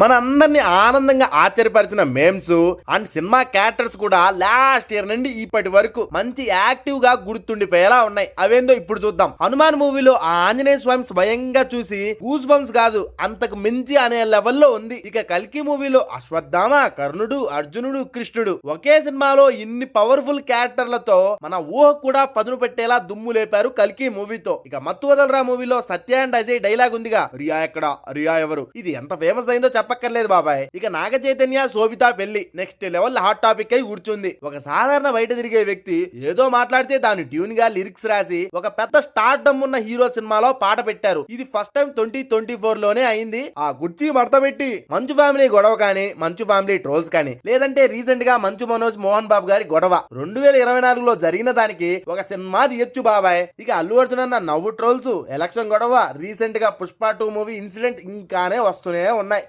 మన అందరిని ఆనందంగా ఆశ్చర్యపరిచిన మేమ్స్ అండ్ సినిమా క్యారెక్టర్స్ కూడా లాస్ట్ ఇయర్ నుండి ఇప్పటి వరకు మంచి యాక్టివ్గా గుర్తుండిపోయేలా ఉన్నాయి. అవేందో ఇప్పుడు చూద్దాం. హనుమాన్ మూవీలో ఆ ఆంజనేయ స్వామి స్వయంగా చూసి గూస్ బంప్స్ కాదు అంతకు మించి అనే లెవెల్లో ఉంది. ఇక కల్కి మూవీలో అశ్వత్థామ కర్ణుడు అర్జునుడు కృష్ణుడు ఒకే సినిమాలో ఇన్ని పవర్ఫుల్ క్యారెక్టర్లతో మన ఊహ కూడా పదును పెట్టేలా దుమ్ము లేపారు కల్కి మూవీతో. ఇక మత్తు వదలరా మూవీలో సత్య అండ్ అజయ్ డైలాగ్ ఉందిగా. రియా ఎక్కడ? రియా ఎవరు? ఇది ఎంత ఫేమస్ అయిందో చెప్ప చెప్పక్కర్లేదు బాబాయ్. ఇక నాగ చైతన్య శోభిత పెళ్ళి నెక్స్ట్ లెవెల్ హాట్ టాపిక్ అయి కూర్చుంది. ఒక సాధారణ బయట తిరిగే వ్యక్తి ఏదో మాట్లాడితే దాని ట్యూన్గా లిరిక్స్ రాసి ఒక పెద్ద స్టార్ డమ్ ఉన్న హీరో సినిమాలో పాట పెట్టారు. ఇది ఫస్ట్ టైం ట్వంటీ ట్వంటీ ఫోర్లోనే అయింది. ఆ గుర్చి మడత పెట్టి మంచు ఫ్యామిలీ గొడవ కానీ మంచు ఫ్యామిలీ ట్రోల్స్ కానీ లేదంటే రీసెంట్గా మంచు మనోజ్ మోహన్ బాబు గారి గొడవ రెండు వేల ఇరవై నాలుగులో జరిగిన దానికి ఒక సినిమా తీయొచ్చు బాబాయ్. ఇక అల్లు అర్జున్ అన్న నవ్వు ట్రోల్స్ ఎలక్షన్ గొడవ రీసెంట్గా పుష్ప టూ మూవీ ఇన్సిడెంట్ ఇంకానే వస్తూనే ఉన్నాయి.